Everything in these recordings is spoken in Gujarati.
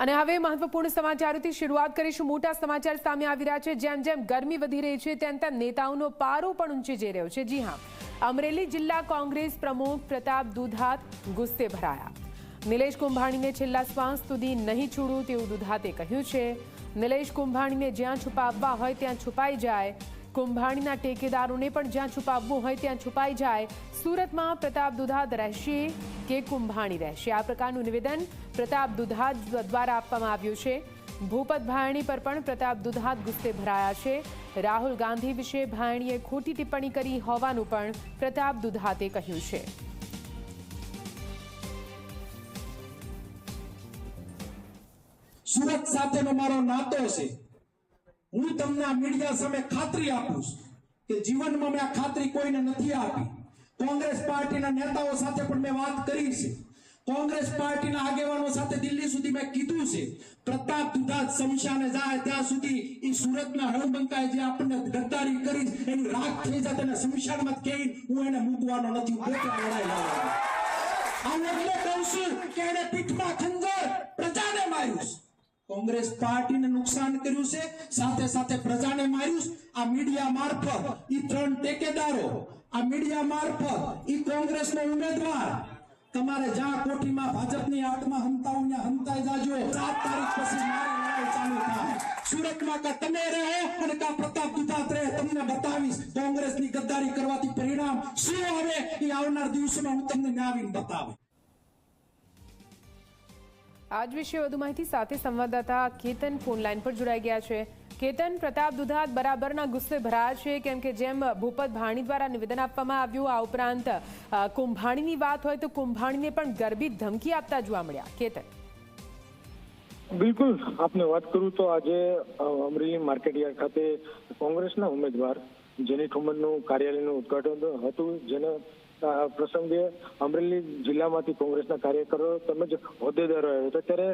અને હવે મહત્વપૂર્ણ સમાચારોથી શરૂઆત કરીશું. મોટા સમાચાર સામે આવી રહ્યા છે. જેમ જેમ ગરમી વધી રહી છે, તેમ તેમ નેતાઓનો પારો પણ ઊંચે જઈ રહ્યો છે. જી હા, અમરેલી જિલ્લા કોંગ્રેસ પ્રમુખ પ્રતાપ દુધાત ગુસ્સે ભરાયા. નિલેશ કુંભાણીને છેલ્લા શ્વાસ સુધી નહીં છોડું તેવું દુધાતે કહ્યું છે. નિલેશ કુંભાણીને જ્યાં છુપાવવા હોય, ત્યાં છુપાઈ જાય. કુંભાણીના ટેકેદારોને પણ જ્યાં છુપાવવું હોય ત્યાં છુપાઈ જાય. સુરતમાં પ્રતાપ દુધાદ રહેશે કે કુંભાણી રહેશે? આ પ્રકારનું નિવેદન પ્રતાપ દુધાદ દ્વારા આપવામાં આવ્યું છે. ભૂપત ભાયણી પર પણ પ્રતાપ દુધાત ગુસ્સે ભરાયા છે. રાહુલ ગાંધી વિશે ભાયણીએ ખોટી ટિપ્પણી કરી હોવાનું પણ પ્રતાપ દુધાતે કહ્યું છે. સુરત સાથેનો મારો નાતો છે. હું તમને આ મીડિયા સામે ખાતરી આપું કે જીવનમાં મેં આ ખાતરી કોઈને નથી આપી. કોંગ્રેસ પાર્ટીના નેતાઓ સાથે પણ મેં વાત કરી છે. કોંગ્રેસ પાર્ટીના આગેવાનો સાથે દિલ્હી સુધી મેં કીધું છે. પ્રતાપ દુધા શમશાને જાય ત્યાં સુધી એ સુરતના રણબંકાએ જે આપણને ગદ્દારી કરી એની રાખ થઈ જાય તેને શમશાનમાં કહી હું એને મૂકવાનો નથી. હું પોતે લડાઈ આમ એટલે કહું છું કે એને પીઠમાં ખંજર પ્રજાને માર્યું છે. કોંગ્રેસ પાર્ટીને નુકસાન કર્યું છે, સાથે સાથે પ્રજાને માર્યું આ મીડિયા મારફત ઈ ત્રણ ટેકેદારો, આ મીડિયા મારફત ઈ કોંગ્રેસનો ઉમેદવાર, તમારે જ્યાં કોઠીમાં ભાજપની આંખમાં હંતાઓ ને હંતાઈ જાજો. સાત તારીખ પછી મારે લડાઈ ચાલુ થાય. સુરતમાં કા તમે રહો અને કા પ્રતાપ દુધાત રહે, તમને બતાવીશ કોંગ્રેસની ગદ્દારી કરવાથી પરિણામ શું આવે એ આવનાર દિવસોમાં હું તમને ન્યાવીને બતાવીશ. આજ વિશે વધુ માહિતી સાથે સંવાદદાતા કેતન ફોન લાઈન પર જોડાઈ ગયા છે. કેતન, પ્રતાપ દુધાત બરાબરના ગુસ્સે ભરાયા છે, કેમ કે જેમ ભૂપત ભાણી દ્વારા નિવેદન આપવામાં આવ્યું, આ ઉપરાંત કુંભાણીની વાત હોય તો કુંભાણીને પણ ગરબી ધમકી આપતા જોવા મળ્યા. કેતન. બિલકુલ, આપને વાત કરું તો આજે અમરેલી માર્કેટયાર્ડ ખાતે કોંગ્રેસના ઉમેદવાર જેની ઠુમરનું કાર્યાલયનું ઉદઘાટન હતું, જેને પ્રસંગે અમરેલી જિલ્લામાંથી કોંગ્રેસના કાર્યકરો તેમજ હોદ્દેદારો આવ્યા હતા. ત્યારે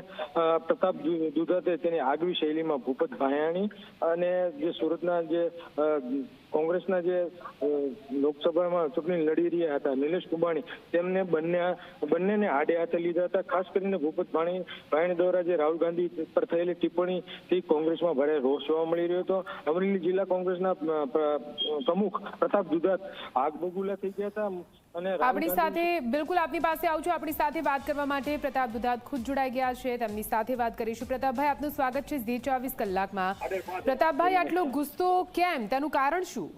પ્રતાપ દુધાતે તેની આગવી શૈલીમાં ભૂપત ભાયાણી અને જે સુરતના જે કોંગ્રેસના જે લોકસભામાં ચૂંટણી લડી રહ્યા હતા, નિલેશ કુંભાણી, તેમને બંને, બંનેને આડે હાથે લીધા હતા. ખાસ કરીને ભૂપત ભાણી ભાયણી દ્વારા જે રાહુલ ગાંધી પર થયેલી ટિપ્પણીથી કોંગ્રેસમાં ભારે રોષ જોવા મળી રહ્યો હતો. અમરેલી જિલ્લા કોંગ્રેસના પ્રમુખ પ્રતાપ દુધાત આગ બગુલા થઈ ગયા હતા. અને આપણી સાથે બિલકુલ આપની પાસે આવું છું. આપણી સાથે વાત કરવા માટે પ્રતાપ દુધાત ખુદ જોડાઈ ગયા છે. તેમની સાથે વાત કરીશું. પ્રતાપભાઈ આપનું સ્વાગત છે ઝી ચોવીસ કલાકમાં. પ્રતાપભાઈ આટલો ગુસ્સો કેમ? તેનું કારણ શું?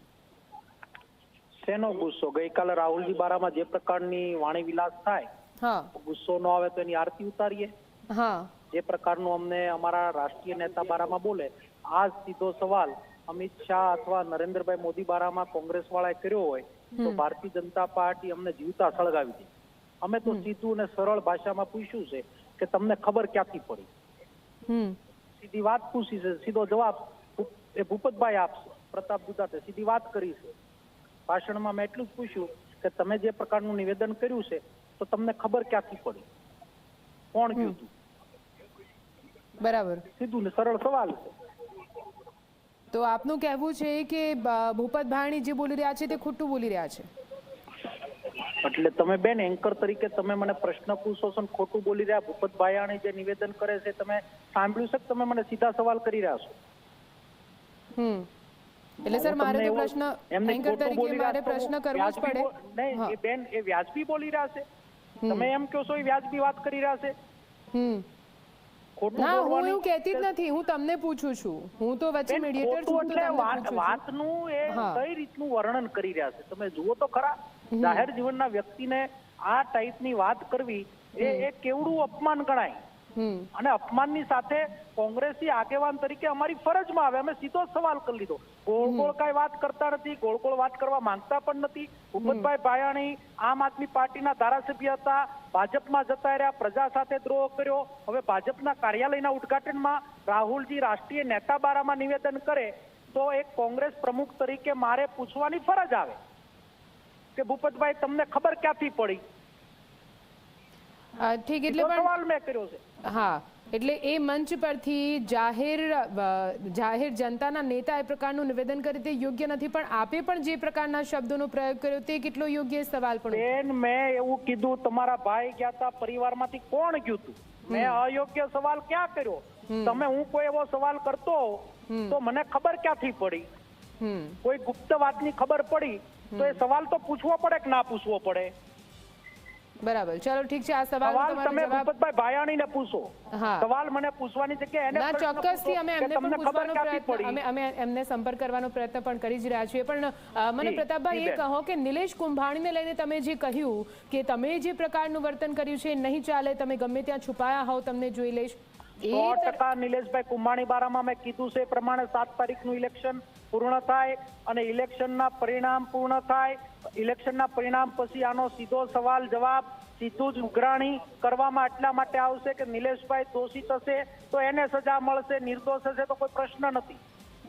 શેનો ગુસ્સો? ગઈકાલે રાહુલજી બારામાં જે પ્રકારની વાણી વિલાસ થાય હા. ગુસ્સો ન આવે તો એની આરતી ઉતારીએ. હા. જે પ્રકારનું અમને અમારા રાષ્ટ્રીય નેતા બારામાં બોલે આ સીધો સવાલ અમિત શાહ અથવા નરેન્દ્રભાઈ મોદી બારામાં કોંગ્રેસ વાળાએ કર્યો હોય તો ભારતીય જનતા પાર્ટી અમને જીવતા સળગાવી દે. અમે તો સીધું અને સરળ ભાષામાં પૂછ્યું છે કે તમને ખબર ક્યાંથી પડી? સીધી વાત પૂછી છે સીધો જવાબ એ ભૂપતભાઈ આપશે પ્રતાપ દુધાતે સીધી વાત કરી છે. ભાષણમાં મેં એટલું જ પૂછ્યું કે તમે જે પ્રકારનું નિવેદન કર્યું છે તો તમને ખબર ક્યાંથી પડી? કોણ કીધું? બરાબર. સીધું ને સરળ સવાલ છે. તો આપનું કહેવું છે કે ભૂપત ભાણી જે બોલી રહ્યા છે તે ખોટું બોલી રહ્યા છે? એટલે તમે બેન એન્કર તરીકે તમે મને પ્રશ્ન પૂછો છો ખોટું બોલી રહ્યા ભૂપત ભાયાણી જે નિવેદન કરે છે તમે સાંભળ્યું છે તમે મને સીધા સવાલ કરી રહ્યા છો? હમ. એટલે સર મારે તો પ્રશ્ન એન્કર તરીકે મારે પ્રશ્ન કરવો જ પડે. નહીં એ બેન એ વ્યાજબી બોલી રહ્યા છે. તમે એમ કહો છો એ વ્યાજબી વાત કરી રહ્યા છે? હમ. ખોટું ના હું એવું કહેતી જ નથી. હું તમને પૂછું છું. હું તો વચ્ચે મીડિયેટર છું તો તમને વાતનું એ કઈ રીતનું વર્ણન કરી રહ્યા છે? તમે જુઓ તો ખરા. જાહેર જીવનના વ્યક્તિને આ ટાઈપની વાત કરવી એ એક કેવડું અપમાન ગણાય. અને અપમાનની સાથે કોંગ્રેસી આગેવાન તરીકે અમારી ફરજમાં આવે. અમે સીધો સવાલ કરી લીધો. ગોળ ગોળ કઈ વાત કરતા નથી ગોળ ગોળ વાત કરવા માંગતા પણ નથી. ભૂપતભાઈ ભાયાણી આમ આદમી પાર્ટીના ધારાસભ્ય હતા ભાજપમાં જતા રહ્યા પ્રજા સાથે દ્રોહ કર્યો. હવે ભાજપના કાર્યાલયના ઉદ્ઘાટનમાં રાહુલજી રાષ્ટ્રીય નેતા બારામાં નિવેદન કરે તો એક કોંગ્રેસ પ્રમુખ તરીકે મારે પૂછવાની ફરજ આવે કે ભૂપતભાઈ તમને ખબર ક્યાંથી પડી? ઠીક એટલે સવાલ મેં કર્યો છે. હા એટલે એ મંચ પરથી જાહેર જાહેર જનતાના નેતા એ પ્રકારનું નિવેદન કરે તે યોગ્ય નથી પણ આપે પણ જે પ્રકારના શબ્દોનો પ્રયોગ કર્યો તે કેટલો યોગ્ય સવાલ પણ બેન મેં એવું કીધું તમારા ભાઈ ગયા હતા પરિવારમાંથી કોણ ગયું તું? મેં અયોગ્ય સવાલ ક્યાં કર્યો? તમે હું કોઈ એવો સવાલ કરતો તો મને ખબર ક્યાંથી પડી? કોઈ ગુપ્ત વાતની ખબર પડી તો એ સવાલ તો પૂછવો પડે કે ના પૂછવો પડે? બરાબર. ચલો ઠીક છે આ સવાલ તમે ભૂપતભાઈ ભાયાણીને પૂછો. સવાલ મને પૂછવાની જગ્યાએ એને ના ચોક્કસથી અમે એમને પણ પૂછવાનો પ્રયત્ન અમે અમે એમને સંપર્ક કરવાનો પ્રયત્ન પણ કરી જ રહ્યા છીએ. પણ મને પ્રતાપભાઈ એ કહો કે નિલેશ કુંભાણીને લઈને તમે જે કહ્યું કે તમે જે પ્રકારનું વર્તન કર્યું છે નહીં ચાલે તમે ગમે ત્યાં છુપાયા હોવ તમને જોઈ લઈશ. સો ટકા નિલેશભાઈ કુંભાણી બારામાં મેં કીધું છે એ પ્રમાણે સાત તારીખનું ઇલેક્શન પૂર્ણ થાય અને ઇલેક્શનના પરિણામ પૂર્ણ થાય ઇલેક્શનના પરિણામ પછી આનો સીધો સવાલ જવાબ સીધું જ ઉઘરાણી કરવામાં એટલા માટે આવશે કે નિલેશભાઈ દોષિત હશે તો એને સજા મળશે નિર્દોષ હશે તો કોઈ પ્રશ્ન નથી.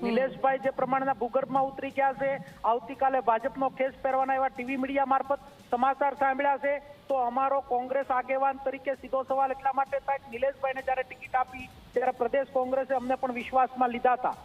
નિલેશભાઈ જે પ્રમાણેના ભૂગર્ભમાં ઉતરી ગયા છે આવતીકાલે ભાજપનો ખેસ પહેરવાના એવા ટીવી મીડિયા મારફત સમાચાર સાંભળ્યા છે તો અમારો કોંગ્રેસ આગેવાન તરીકે સીધો સવાલ એટલા માટે થાય નિલેશભાઈને જ્યારે ટિકિટ આપી ત્યારે પ્રદેશ કોંગ્રેસે અમને પણ વિશ્વાસમાં લીધા હતા.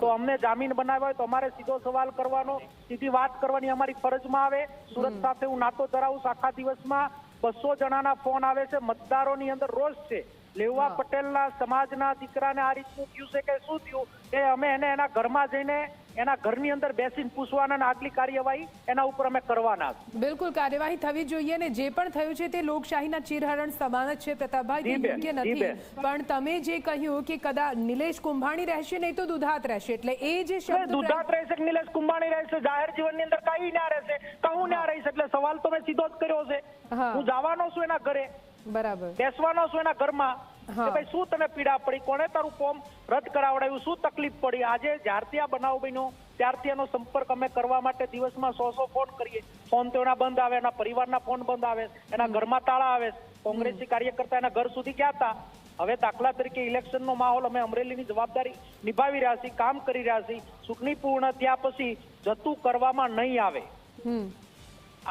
તો અમને જામીન બનાવ્યા હોય તો અમારે સીધો સવાલ કરવાનો સીધી વાત કરવાની અમારી ફરજમાં આવે. સુરત સાથે હું નાતો ધરાવું આખા દિવસમાં બસો જણાના ફોન આવે છે. મતદારોની અંદર રોષ છે. લેવા પટેલના સમાજના દીકરાને આ રીતનું થયું છે કે શું થયું? કે અમે એને એના ઘરમાં જઈને એના ઘરની અંદર બેસીને પૂછવાના અને આગલી કાર્યવાહી એના ઉપર અમે કરવાના બિલકુલ કાર્યવાહી થવી જોઈએ ને જે પણ થયું છે તે લોકશાહીના ચિરહરણ સમાન જ છે પ્રતાપભાઈ યોગ્ય નથી? પણ તમે જે કહ્યું કે કદાચ નિલેશ કુંભાણી રહેશે નહીં તો દુધાત રહેશે. એટલે એ જે શબ્દ દુધાત રહેશે કે નિલેશ કુંભાણી રહેશે? જાહેર જીવનની અંદર કઈ ના રહેશે કહું ના રહીશ. એટલે સવાલ તો મેં સીધો જ કર્યો છે. હું જવાનો છું એના ઘરે. બરાબર. બેસવાનો છું એના ઘરમાં. કે ભાઈ શું તને પીડા પડી? કોણે તારું ફોર્મ રદ કરાવડાવ્યું? શું તકલીફ પડી? આજે જ્યારથી આ બનાવ બન્યો ત્યારથી એનો સંપર્ક અમે કરવા માટે દિવસમાં સો સો ફોન કરીએ. ફોન તો એના બંધ આવે એના પરિવારના ફોન બંધ આવે એના ઘરમાં તાળા આવે. કોંગ્રેસી કાર્યકર્તા એના ઘર સુધી ગયા હતા. હવે દાખલા તરીકે ઇલેક્શનનો માહોલ અમે અમરેલીની જવાબદારી નિભાવી રહ્યા છીએ કામ કરી રહ્યા છીએ. ચૂંટણી પૂર્ણ થયા પછી જતું કરવામાં નહીં આવે.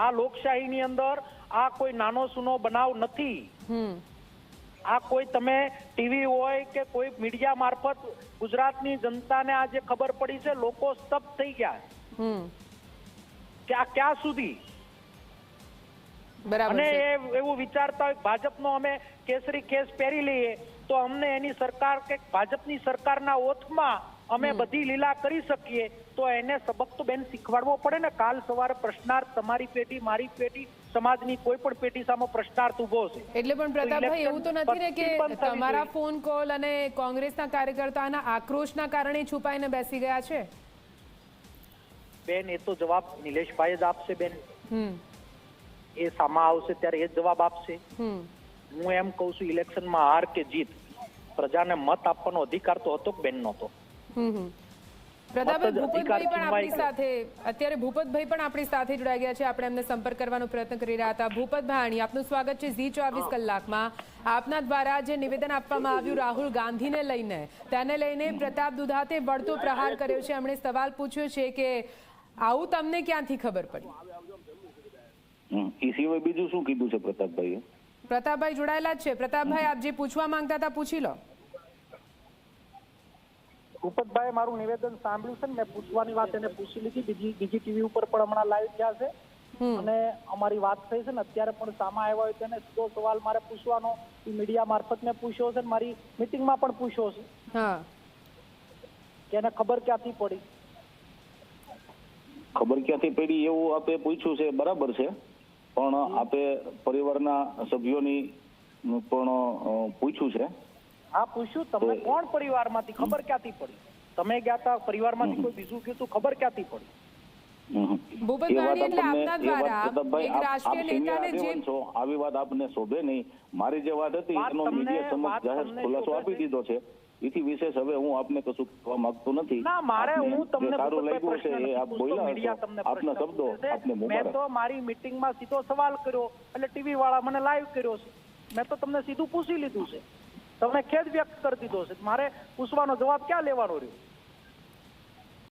આ લોકશાહીની અંદર આ કોઈ નાનો સૂનો બનાવ નથી. આ કોઈ તમે ટીવી હોય કે કોઈ મીડિયા મારફત ગુજરાતની જનતાને આ જે ખબર પડી છે લોકો સ્તબ્ધ થઈ ગયા. કે આ ક્યાં સુધી? બરાબર અને એ એવું વિચારતા હોય ભાજપનો અમે કેસરી કેસ પહેરી લઈએ તો અમને એની સરકાર કે ભાજપની સરકારના ઓથમાં અમે બધી લીલા કરી શકીએ તો એને સબક તો બેન શીખવાડવો પડે ને. કાલ સવારે પ્રશ્નાર્થ તમારી પેટી મારી પેટી સમાજની કોઈ પણ પેટી સામે પ્રશ્નાર્થ ઊભો છે. એટલે પણ પ્રતાપભાઈ એવું તો નથી ને કે તમારા ફોન કોલ અને કોંગ્રેસના કાર્યકર્તાના આક્રોશના કારણે છુપાઈને બેસી ગયા છે? બેન એ તો જવાબ નિલેશભાઈ જ આપશે બેન. હમ. એ સામા આવશે ત્યારે એ જ જવાબ આપશે. હમ. હું એમ કહું છું ઇલેક્શનમાં હાર કે જીત પ્રજાને મત આપવાનો અધિકાર તો હતો બેન નહોતો હમ. પ્રતાપભાઈ ભૂપતભાઈ પણ આપણી સાથે અત્યારે ભૂપતભાઈ પણ આપણી સાથે જોડાઈ ગયા છે. આપણે એમને સંપર્ક કરવાનો પ્રયત્ન કરી રહ્યા હતા. ભૂપત ભાણી આપનું સ્વાગત છે ઝી ચોવીસ કલાકમાં. આપના દ્વારા જે નિવેદન આપવામાં આવ્યું રાહુલ ગાંધીને લઈને તેને લઈને પ્રતાપ દુધાતે વળતો પ્રહાર કર્યો છે. એમણે સવાલ પૂછ્યો છે કે આવું તમને ક્યાંથી ખબર પડી? એ સિવાય બીજું શું કીધું છે પ્રતાપભાઈએ? પ્રતાપભાઈ જોડાયેલા જ છે. પ્રતાપભાઈ આપ જે પૂછવા માંગતા હતા પૂછી લો. ભૂપતભાઈ મારું નિવેદન સાંભળ્યું છે ને મેં પૂછવાની વાત એને પૂછી લીધી. બીજી બીજી ટીવી ઉપર પણ હમણાં લાઈવ થયા છે. અને અમારી વાત થઈ છે ને અત્યારે પણ સામા આવ્યા હોય તેને સીધો સવાલ મારે પૂછવાનો. એ મીડિયા મારફત મેં પૂછ્યો છે મારી મિટિંગમાં પણ પૂછ્યો છે. કે એને ખબર ક્યાંથી પડી? ખબર ક્યાંથી પડી એવું આપે પૂછ્યું છે બરાબર છે. પણ આપે પરિવારના સભ્યોની પણ પૂછ્યું છે. હા પૂછ્યું તમને કોણ પરિવારમાંથી ખબર ક્યાંથી પડી? તમે ગયા હતા પરિવારમાંથી કોઈ બીજું ગયું ખબર ક્યાંથી પડી? હમ. ભૂપત એ વાત ભાણી એટલે આપના દ્વારા એક રાષ્ટ્રીય નેતાને જે છો આવી વાત આપને શોભે નહીં. મારી જે વાત હતી એનો મીડિયા સમક્ષ જાહેર ખુલાસો આપી દીધો છે. એથી વિશેષ હવે હું આપને કશું કહેવા માંગતો નથી. ના મારે હું તમને સારું લાગ્યું છે એ આપ બોલ્યા મીડિયા છો. તમને આપના શબ્દો આપને મેં તો મારી મીટિંગમાં સીધો સવાલ કર્યો એટલે ટીવી વાળા મને લાઈવ કર્યો છે. મેં તો તમને સીધું પૂછી લીધું છે. તમે ખેદ વ્યક્ત કરી દીધો છે. મારે પૂછવાનો જવાબ ક્યાં લેવાનો રહ્યો?